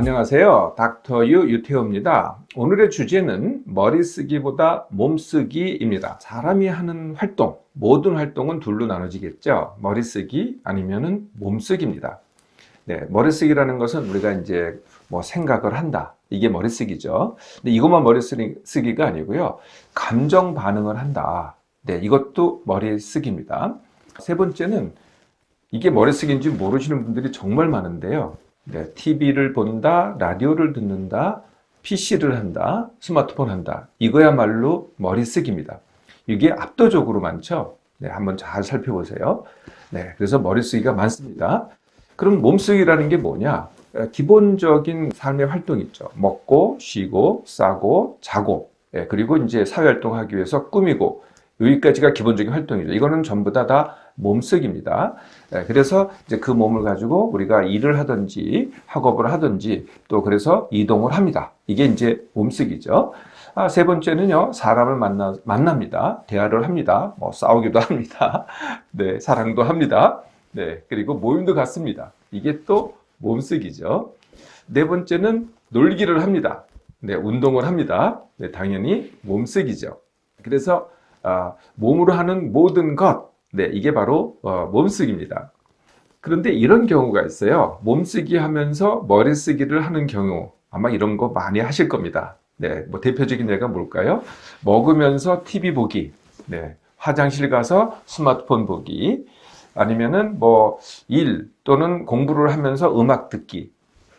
안녕하세요. 닥터유 유태호입니다. 오늘의 주제는 머리 쓰기보다 몸 쓰기입니다. 사람이 하는 활동, 모든 활동은 둘로 나눠지겠죠. 머리 쓰기 아니면은 몸 쓰기입니다. 네, 머리 쓰기라는 것은 우리가 이제 뭐 생각을 한다. 이게 머리 쓰기죠. 근데 이것만 머리 쓰기, 쓰기가 아니고요. 감정 반응을 한다. 네, 이것도 머리 쓰기입니다. 세 번째는 이게 머리 쓰기인지 모르시는 분들이 정말 많은데요. 네, TV를 본다, 라디오를 듣는다, PC를 한다, 스마트폰 한다. 이거야말로 머리 쓰기입니다. 이게 압도적으로 많죠? 네, 한번 잘 살펴보세요. 네, 그래서 머리 쓰기가 많습니다. 그럼 몸 쓰기라는 게 뭐냐? 에, 기본적인 삶의 활동 있죠. 먹고, 쉬고, 싸고, 자고, 예, 그리고 이제 사회활동하기 위해서 꾸미고, 여기까지가 기본적인 활동이죠. 이거는 전부 다 다 몸쓰기입니다. 예, 그래서 이제 그 몸을 가지고 우리가 일을 하든지 학업을 하든지 또 그래서 이동을 합니다. 이게 이제 몸쓰기죠. 아, 세 번째는요, 사람을 만나, 만납니다. 대화를 합니다. 뭐 싸우기도 합니다. 네, 사랑도 합니다. 네, 그리고 모임도 갖습니다. 이게 또 몸쓰기죠. 네 번째는 놀기를 합니다. 네, 운동을 합니다. 네, 당연히 몸쓰기죠. 그래서 아, 몸으로 하는 모든 것, 네, 이게 바로 어, 몸쓰기입니다. 그런데 이런 경우가 있어요. 몸쓰기 하면서 머리 쓰기를 하는 경우, 아마 이런 거 많이 하실 겁니다. 네, 뭐 대표적인 예가 뭘까요? 먹으면서 TV 보기, 네, 화장실 가서 스마트폰 보기, 아니면은 뭐 일 또는 공부를 하면서 음악 듣기,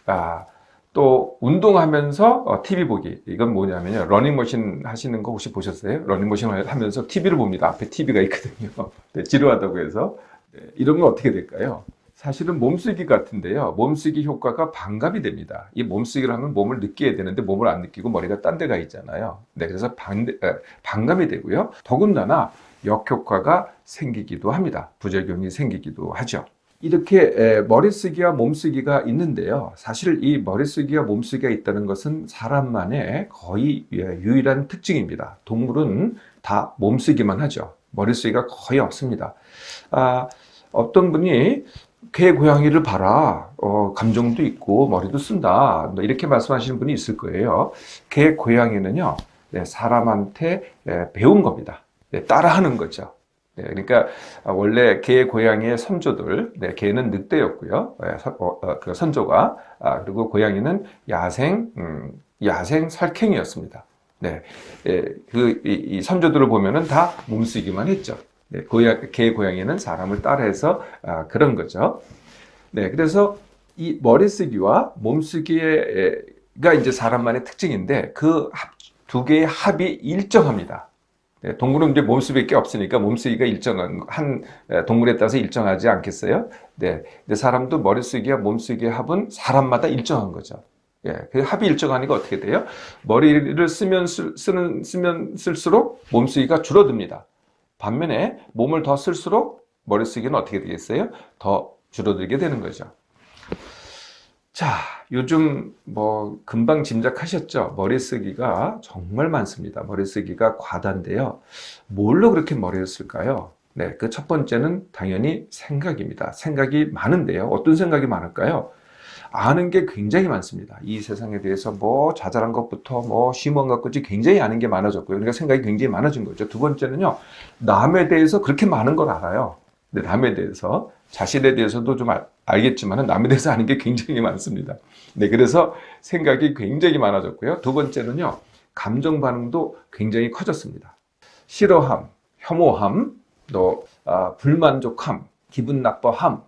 아, 또 운동하면서 어, TV 보기. 이건 뭐냐면요. 러닝머신 하시는 거 혹시 보셨어요? 러닝머신 하면서 TV를 봅니다. 앞에 TV가 있거든요. 네, 지루하다고 해서. 네, 이런 건 어떻게 될까요? 사실은 몸쓰기 같은데요. 몸쓰기 효과가 반감이 됩니다. 이 몸쓰기를 하면 몸을 느껴야 되는데 몸을 안 느끼고 머리가 딴 데가 있잖아요. 네, 그래서 반, 에, 반감이 되고요. 더군다나 역효과가 생기기도 합니다. 부작용이 생기기도 하죠. 이렇게 에, 머리쓰기와 몸쓰기가 있는데요. 사실 이 머리쓰기와 몸쓰기가 있다는 것은 사람만의 거의 예, 유일한 특징입니다. 동물은 다 몸쓰기만 하죠. 머리쓰기가 거의 없습니다. 아, 어떤 분이 개 고양이를 봐라. 어, 감정도 있고 머리도 쓴다. 뭐 이렇게 말씀하시는 분이 있을 거예요. 개 고양이는요. 네, 사람한테 예, 배운 겁니다. 네, 따라하는 거죠. 네, 그러니까 원래 개 고양이의 선조들, 네, 개는 늑대였고요. 네, 선, 어, 어, 그 선조가 아, 그리고 고양이는 야생 음, 야생 살쾡이었습니다. 네, 예, 그, 이, 이 선조들을 보면은 다 몸쓰기만 했죠. 네, 고양, 개 고양이는 사람을 따라해서 아, 그런 거죠. 네, 그래서 이 머리쓰기와 몸쓰기가 이제 사람만의 특징인데 그 두 개의 합이 일정합니다. 네, 동물은 이제 몸쓰기밖에 없으니까 몸쓰기가 일정한 한 에, 동물에 따라서 일정하지 않겠어요? 네, 근데 사람도 머리쓰기와 몸쓰기의 합은 사람마다 일정한 거죠. 예, 그 합이 일정하니까 어떻게 돼요? 머리를 쓰면 쓸, 쓰는 쓰면 쓸수록 몸쓰기가 줄어듭니다. 반면에 몸을 더 쓸수록 머리 쓰기는 어떻게 되겠어요? 더 줄어들게 되는 거죠. 자, 요즘 뭐 금방 짐작하셨죠? 머리 쓰기가 정말 많습니다. 머리 쓰기가 과다인데요. 뭘로 그렇게 머리를 쓸까요? 네, 그 첫 번째는 당연히 생각입니다. 생각이 많은데요. 어떤 생각이 많을까요? 아는 게 굉장히 많습니다. 이 세상에 대해서 뭐 자잘한 것부터 뭐 심한 것까지 굉장히 아는 게 많아졌고요. 그러니까 생각이 굉장히 많아진 거죠. 두 번째는요, 남에 대해서 그렇게 많은 걸 알아요. 근데 남에 대해서 자신에 대해서도 좀 알, 알겠지만 남에 대해서 아는 게 굉장히 많습니다. 네, 그래서 생각이 굉장히 많아졌고요. 두 번째는요, 감정 반응도 굉장히 커졌습니다. 싫어함, 혐오함, 또 아, 불만족함, 기분 나빠함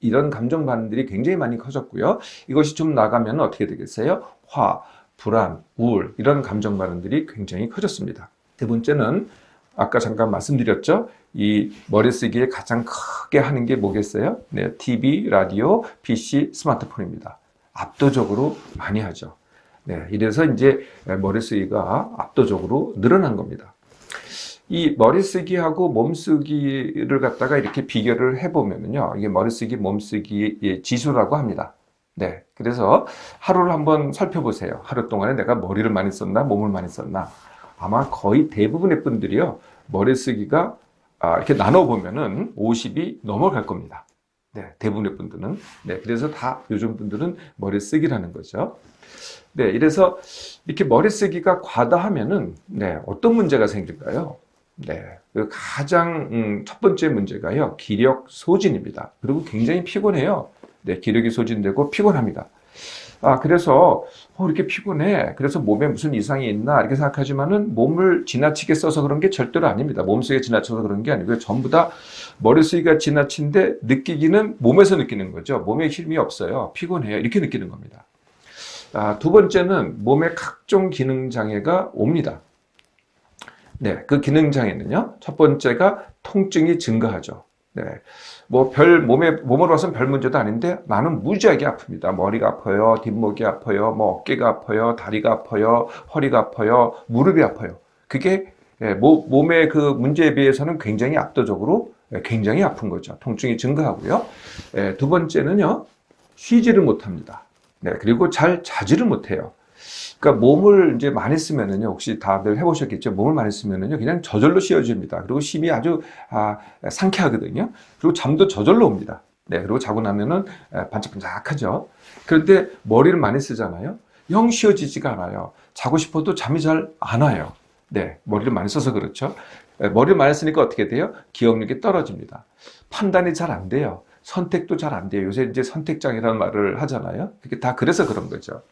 이런 감정 반응들이 굉장히 많이 커졌고요. 이것이 좀 나가면 어떻게 되겠어요? 화, 불안, 우울 이런 감정 반응들이 굉장히 커졌습니다. 세 번째는 아까 잠깐 말씀드렸죠. 이 머리 쓰기에 가장 크게 하는 게 뭐겠어요? 네, TV, 라디오, PC, 스마트폰입니다. 압도적으로 많이 하죠. 네, 이래서 이제 머리 쓰기가 압도적으로 늘어난 겁니다. 이 머리 쓰기하고 몸 쓰기를 갖다가 이렇게 비교를 해보면요. 이게 머리 쓰기, 몸 쓰기 지수라고 합니다. 네. 그래서 하루를 한번 살펴보세요. 하루 동안에 내가 머리를 많이 썼나, 몸을 많이 썼나. 아마 거의 대부분의 분들이요. 머리 쓰기가 아, 이렇게 나눠보면은 50이 넘어갈 겁니다. 네, 대부분의 분들은. 네, 그래서 다 요즘 분들은 머리 쓰기라는 거죠. 네, 이래서 이렇게 머리 쓰기가 과다하면은 네, 어떤 문제가 생길까요? 네, 그 가장 음, 첫 번째 문제가요, 기력 소진입니다. 그리고 굉장히 피곤해요. 네, 기력이 소진되고 피곤합니다. 아, 그래서 어, 이렇게 피곤해. 그래서 몸에 무슨 이상이 있나 이렇게 생각하지만은 몸을 지나치게 써서 그런 게 절대로 아닙니다. 몸속에 지나쳐서 그런 게 아니고요. 전부 다 쓰기가 지나친데 느끼기는 몸에서 느끼는 거죠. 몸에 힘이 없어요. 피곤해요. 이렇게 느끼는 겁니다. 아, 두 번째는 몸에 각종 기능 장애가 옵니다. 네, 그 기능 장애는요. 첫 번째가 통증이 증가하죠. 네. 뭐 별 몸에 몸으로 봐서는 별 문제도 아닌데 나는 무지하게 아픕니다. 머리가 아파요, 뒷목이 아파요, 뭐 어깨가 아파요, 다리가 아파요, 허리가 아파요, 무릎이 아파요. 그게 예, 모- 몸의 그 문제에 비해서는 굉장히 압도적으로 예, 굉장히 아픈 거죠. 통증이 증가하고요. 예, 두 번째는요, 쉬지를 못합니다. 네, 그리고 잘 자지를 못해요. 그러니까 몸을 이제 많이 쓰면은요, 혹시 다들 해보셨겠죠? 몸을 많이 쓰면은요, 그냥 저절로 씌워집니다. 그리고 심이 아주 아, 상쾌하거든요. 그리고 잠도 저절로 옵니다. 네, 그리고 자고 나면은 에, 반짝반짝하죠. 그런데 머리를 많이 쓰잖아요. 영 쉬어지지가 않아요. 자고 싶어도 잠이 잘 안 와요. 네, 머리를 많이 써서 그렇죠. 에, 머리를 많이 쓰니까 어떻게 돼요? 기억력이 떨어집니다. 판단이 잘 안 돼요. 선택도 잘 안 돼요. 요새 이제 선택장애라는 말을 하잖아요. 그게 다 그래서 그런 거죠.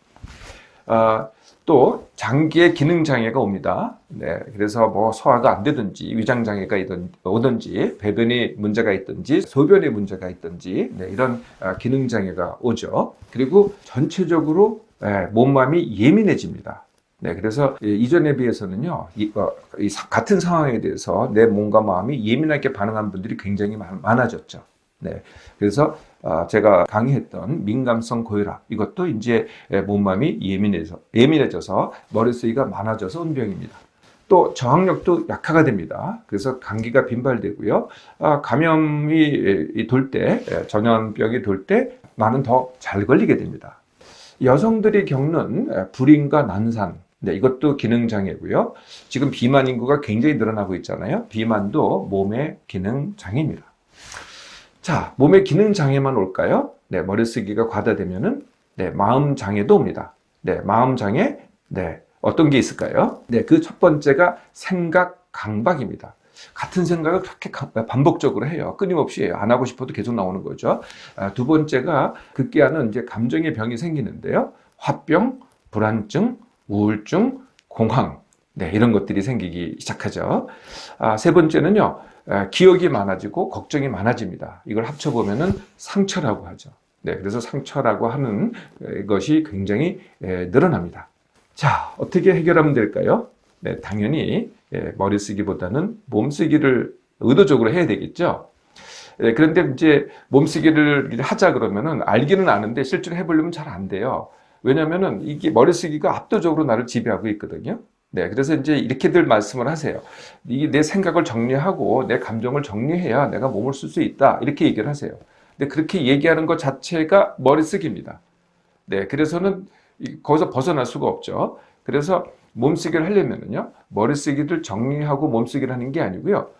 아, 또 장기의 기능 장애가 옵니다. 네, 그래서 뭐 소화가 안 되든지 위장 장애가 오든지 배변이 문제가 있든지 소변에 문제가 있든지 네, 이런 아, 기능 장애가 오죠. 그리고 전체적으로 예, 몸맘이 예민해집니다. 네, 그래서 예, 이전에 비해서는요, 이, 어, 이 사- 같은 상황에 대해서 내 몸과 마음이 예민하게 반응한 분들이 굉장히 많, 많아졌죠. 네, 그래서 아, 제가 강의했던 민감성 고혈압 이것도 이제 예, 몸맘이 예민해서 예민해져서 머리 쓰기가 많아져서 온 병입니다. 또 저항력도 약화가 됩니다. 그래서 감기가 빈발되고요. 아, 감염이 돌 때, 예, 전염병이 돌 때 나는 더 잘 걸리게 됩니다. 여성들이 겪는 예, 불임과 난산, 네, 이것도 기능 장애고요. 지금 비만 인구가 굉장히 늘어나고 있잖아요. 비만도 몸의 기능 장애입니다. 자, 몸의 기능 장애만 올까요? 네, 머리 쓰기가 과다되면은 네, 마음 장애도 옵니다. 네, 마음 장애. 네, 어떤 게 있을까요? 네, 그 첫 번째가 생각 강박입니다. 같은 생각을 그렇게 가- 반복적으로 해요. 끊임없이 해요. 안 하고 싶어도 계속 나오는 거죠. 아, 두 번째가 급기야는 이제 감정의 병이 생기는데요. 화병, 불안증, 우울증, 공황. 네, 이런 것들이 생기기 시작하죠. 아, 세 번째는요. 에, 기억이 많아지고 걱정이 많아집니다. 이걸 합쳐보면은 상처라고 하죠. 네, 그래서 상처라고 하는 에, 것이 굉장히 에, 늘어납니다. 자, 어떻게 해결하면 될까요? 네, 당연히 예, 머리 쓰기보다는 몸 쓰기를 의도적으로 해야 되겠죠. 예, 그런데 이제 몸 쓰기를 하자 그러면은 알기는 아는데 실제로 해보려면 잘 안 돼요. 왜냐면은 이게 머리 쓰기가 압도적으로 나를 지배하고 있거든요. 네, 그래서 이제 이렇게들 말씀을 하세요. 이게 내 생각을 정리하고 내 감정을 정리해야 내가 몸을 쓸 수 있다. 이렇게 얘기를 하세요. 근데 그렇게 얘기하는 것 자체가 머리 쓰기입니다. 네, 그래서는 이- 거기서 벗어날 수가 없죠. 그래서 몸쓰기를 하려면은요, 머리쓰기를 정리하고 몸쓰기를 하는 게 아니고요,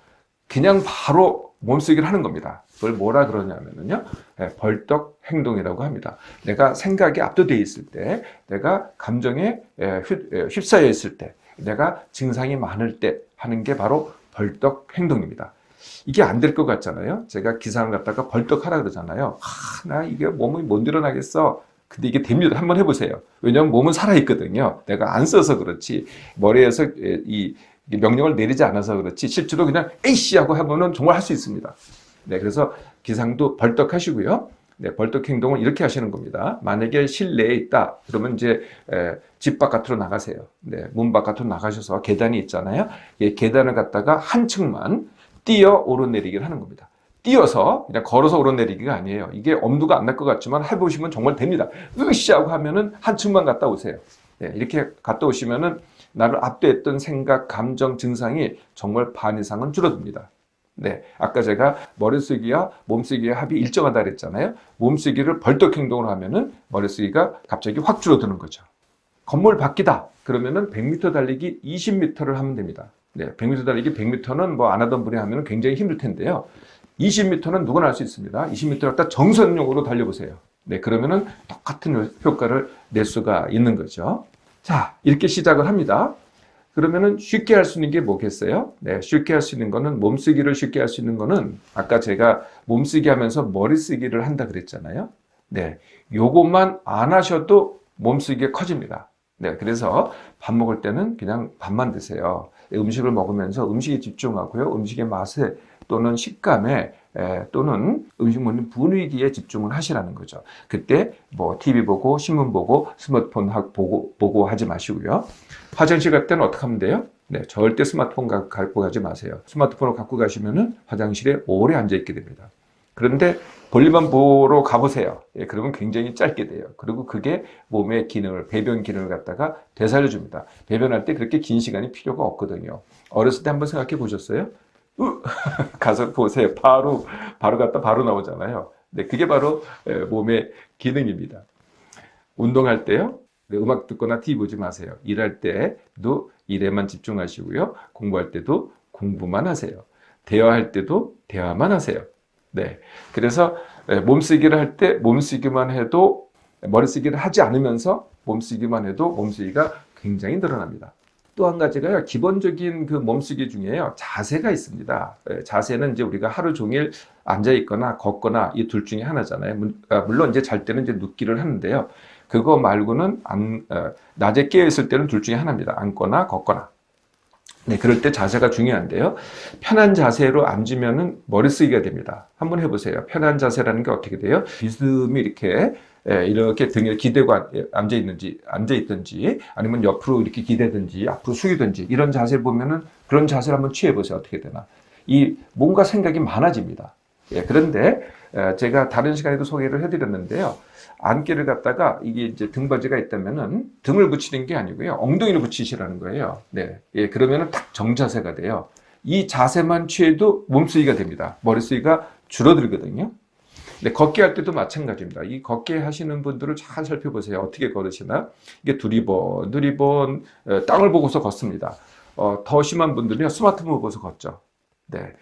그냥 바로 몸쓰기를 하는 겁니다. 그걸 뭐라 그러냐면은요, 예, 벌떡 행동이라고 합니다. 내가 생각이 압도되어 있을 때, 내가 감정에 예, 휩, 예, 휩싸여 있을 때, 내가 증상이 많을 때 하는 게 바로 벌떡 행동입니다. 이게 안 될 것 같잖아요. 제가 기상을 갖다가 벌떡 하라 그러잖아요. 아, 나 이게 몸이 못 일어나겠어. 근데 이게 됩니다. 한번 해보세요. 왜냐하면 몸은 살아있거든요. 내가 안 써서 그렇지. 머리에서 이 명령을 내리지 않아서 그렇지. 실제로 그냥 에이씨 하고 해보면 정말 할 수 있습니다. 네, 그래서 기상도 벌떡 하시고요. 네, 벌떡 행동을 이렇게 하시는 겁니다. 만약에 실내에 있다. 그러면 이제 에, 집 바깥으로 나가세요. 네, 문 바깥으로 나가셔서 계단이 있잖아요. 예, 계단을 갖다가 한 층만 뛰어 오르내리기를 하는 겁니다. 뛰어서 그냥 걸어서 오르내리기가 아니에요. 이게 엄두가 안 날 것 같지만 해보시면 정말 됩니다. 으쌰하고 하면은 한 층만 갔다 오세요. 네, 이렇게 갔다 오시면은 나를 압도했던 생각, 감정, 증상이 정말 반 이상은 줄어듭니다. 네, 아까 제가 머리쓰기와 몸쓰기의 합이 일정하다 그랬잖아요. 몸쓰기를 벌떡 행동을 하면은 머리쓰기가 갑자기 확 줄어드는 거죠. 건물 바뀌다. 그러면은 100m 달리기 20m를 하면 됩니다. 네, 100m 달리기 100m는 뭐 안 하던 분이 하면 굉장히 힘들 텐데요. 20m는 누구나 할 수 있습니다. 20m 갖다 정선용으로 달려보세요. 네, 그러면은 똑같은 효과를 낼 수가 있는 거죠. 자, 이렇게 시작을 합니다. 그러면은 쉽게 할 수 있는 게 뭐겠어요? 네, 쉽게 할 수 있는 거는 몸쓰기를 쉽게 할 수 있는 거는 아까 제가 몸쓰기 하면서 머리 쓰기를 한다 그랬잖아요. 네, 요것만 안 하셔도 몸쓰기가 커집니다. 네, 그래서 밥 먹을 때는 그냥 밥만 드세요. 음식을 먹으면서 음식에 집중하고요. 음식의 맛에 또는 식감에 에, 또는 음식 먹는 분위기에 집중을 하시라는 거죠. 그때 뭐 TV 보고 신문 보고 스마트폰 하- 보고 보고 하지 마시고요. 화장실 갈 때는 어떻게 하면 돼요? 네, 절대 스마트폰 가- 갖고 가지 마세요. 스마트폰을 갖고 가시면은 화장실에 오래 앉아 있게 됩니다. 그런데 볼일만 보러 가보세요. 예, 그러면 굉장히 짧게 돼요. 그리고 그게 몸의 기능을, 배변 기능을 갖다가 되살려줍니다. 배변할 때 그렇게 긴 시간이 필요가 없거든요. 어렸을 때 한번 생각해 보셨어요? 으! 가서 보세요. 바로, 바로 갔다 바로 나오잖아요. 네, 그게 바로 예, 몸의 기능입니다. 운동할 때요. 네, 음악 듣거나 TV 보지 마세요. 일할 때도 일에만 집중하시고요. 공부할 때도 공부만 하세요. 대화할 때도 대화만 하세요. 네. 그래서 예, 몸쓰기를 할 때 몸쓰기만 해도 머리쓰기를 하지 않으면서 몸쓰기만 해도 몸쓰기가 굉장히 늘어납니다. 또 한 가지가요. 기본적인 그 몸쓰기 중에요. 자세가 있습니다. 예, 자세는 이제 우리가 하루 종일 앉아 있거나 걷거나 이 둘 중에 하나잖아요. 물- 아, 물론 이제 잘 때는 이제 눕기를 하는데요. 그거 말고는 안, 어, 낮에 깨어 있을 때는 둘 중에 하나입니다. 앉거나 걷거나. 네, 그럴 때 자세가 중요한데요. 편한 자세로 앉으면은 머리 쓰기가 됩니다. 한번 해보세요. 편한 자세라는 게 어떻게 돼요? 비스듬히 이렇게 예, 이렇게 등에 기대고 안- 예, 앉아 있는지 앉아 있든지 아니면 옆으로 이렇게 기대든지 앞으로 숙이든지 이런 자세를 보면은 그런 자세를 한번 취해 보세요. 어떻게 되나? 이 뭔가 생각이 많아집니다. 예, 그런데 에, 제가 다른 시간에도 소개를 해드렸는데요. 안개를 갖다가 이게 이제 등받이가 있다면은 등을 붙이는 게 아니고요. 엉덩이를 붙이시라는 거예요. 네. 예, 그러면은 딱 정자세가 돼요. 이 자세만 취해도 몸쓰기가 됩니다. 머리 쓰기가 줄어들거든요. 네, 걷기 할 때도 마찬가지입니다. 이 걷기 하시는 분들을 잘 살펴보세요. 어떻게 걸으시나? 이게 두리번, 두리번, 에, 땅을 보고서 걷습니다. 어, 더 심한 분들은요, 스마트폰 보고서 걷죠. 네.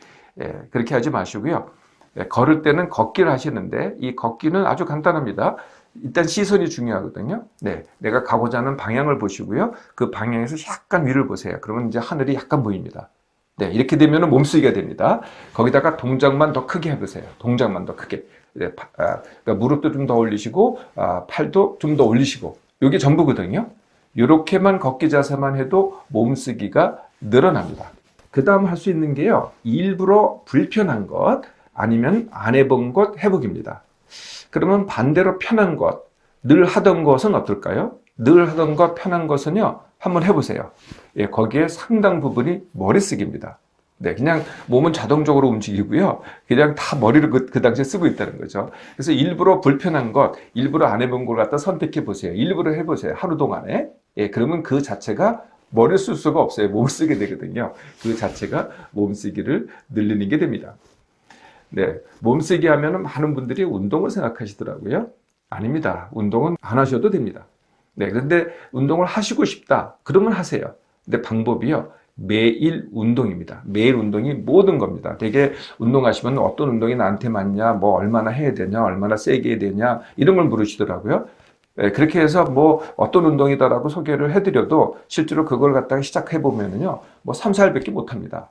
예, 그렇게 하지 마시고요. 예, 걸을 때는 걷기를 하시는데 이 걷기는 아주 간단합니다. 일단 시선이 중요하거든요. 네, 내가 가고자 하는 방향을 보시고요. 그 방향에서 약간 위를 보세요. 그러면 이제 하늘이 약간 보입니다. 네, 이렇게 되면 몸쓰기가 됩니다. 거기다가 동작만 더 크게 해보세요. 동작만 더 크게. 네, 파- 아, 그러니까 무릎도 좀 더 올리시고 아, 팔도 좀 더 올리시고 이게 전부거든요. 이렇게만 걷기 자세만 해도 몸쓰기가 늘어납니다. 그 다음 할 수 있는 게요. 일부러 불편한 것 아니면 안 해본 것 해보기입니다. 그러면 반대로 편한 것, 늘 하던 것은 어떨까요? 늘 하던 것, 편한 것은요, 한번 해보세요. 예, 거기에 상당 부분이 머리쓰기입니다. 네, 그냥 몸은 자동적으로 움직이고요. 그냥 다 머리를 그, 그 당시에 쓰고 있다는 거죠. 그래서 일부러 불편한 것, 일부러 안 해본 걸 갖다 선택해 보세요. 일부러 해보세요. 하루 동안에. 예, 그러면 그 자체가 머리 쓸 수가 없어요. 몸을 쓰게 되거든요. 그 자체가 몸쓰기를 늘리는 게 됩니다. 네, 몸쓰기 하면은 많은 분들이 운동을 생각하시더라고요. 아닙니다. 운동은 안 하셔도 됩니다. 네, 그런데 운동을 하시고 싶다. 그러면 하세요. 근데 방법이요. 매일 운동입니다. 매일 운동이 모든 겁니다. 되게 운동하시면 어떤 운동이 나한테 맞냐, 뭐 얼마나 해야 되냐, 얼마나 세게 해야 되냐, 이런 걸 물으시더라고요. 네, 그렇게 해서 뭐 어떤 운동이다라고 소개를 해드려도 실제로 그걸 갖다가 시작해 보면은요, 뭐 3, 4일밖에 못합니다.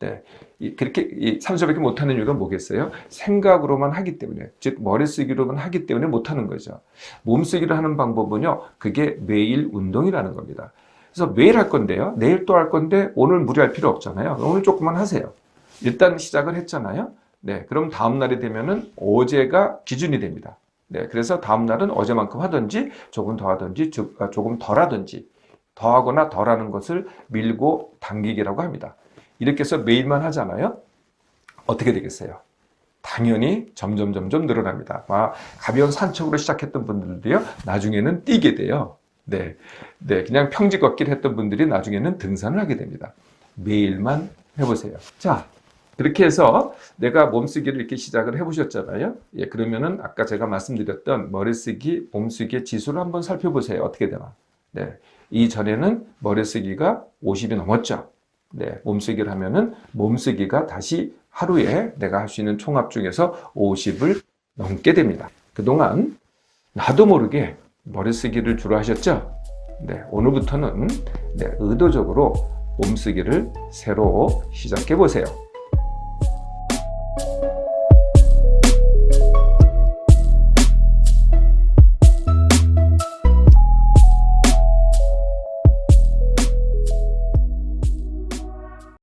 네. 이- 그렇게 이 3, 4일밖에 못하는 이유가 뭐겠어요? 생각으로만 하기 때문에, 즉 머리 쓰기로만 하기 때문에 못하는 거죠. 몸 쓰기를 하는 방법은요, 그게 매일 운동이라는 겁니다. 그래서 매일 할 건데요. 내일 또 할 건데 오늘 무리할 필요 없잖아요. 오늘 조금만 하세요. 일단 시작을 했잖아요. 네, 그럼 다음 날이 되면은 어제가 기준이 됩니다. 네, 그래서 다음 날은 어제만큼 하든지 조금 더 하든지 조- 아, 조금 덜 하든지 더 하거나 덜 하는 것을 밀고 당기기라고 합니다. 이렇게 해서 매일만 하잖아요. 어떻게 되겠어요? 당연히 점점 점점 늘어납니다. 아, 가벼운 산책으로 시작했던 분들도요, 나중에는 뛰게 돼요. 네, 네, 그냥 평지 걷기를 했던 분들이 나중에는 등산을 하게 됩니다. 매일만 해보세요. 자, 그렇게 해서 내가 몸쓰기를 이렇게 시작을 해보셨잖아요. 예, 그러면은 아까 제가 말씀드렸던 머리쓰기, 몸쓰기의 지수를 한번 살펴보세요. 어떻게 되나. 네, 이전에는 머리쓰기가 50이 넘었죠. 네, 몸쓰기를 하면은 몸쓰기가 다시 하루에 내가 할 수 있는 총합 중에서 50을 넘게 됩니다. 그동안 나도 모르게 머리 쓰기를 주로 하셨죠? 네, 오늘부터는 네, 의도적으로 몸쓰기를 새로 시작해 보세요.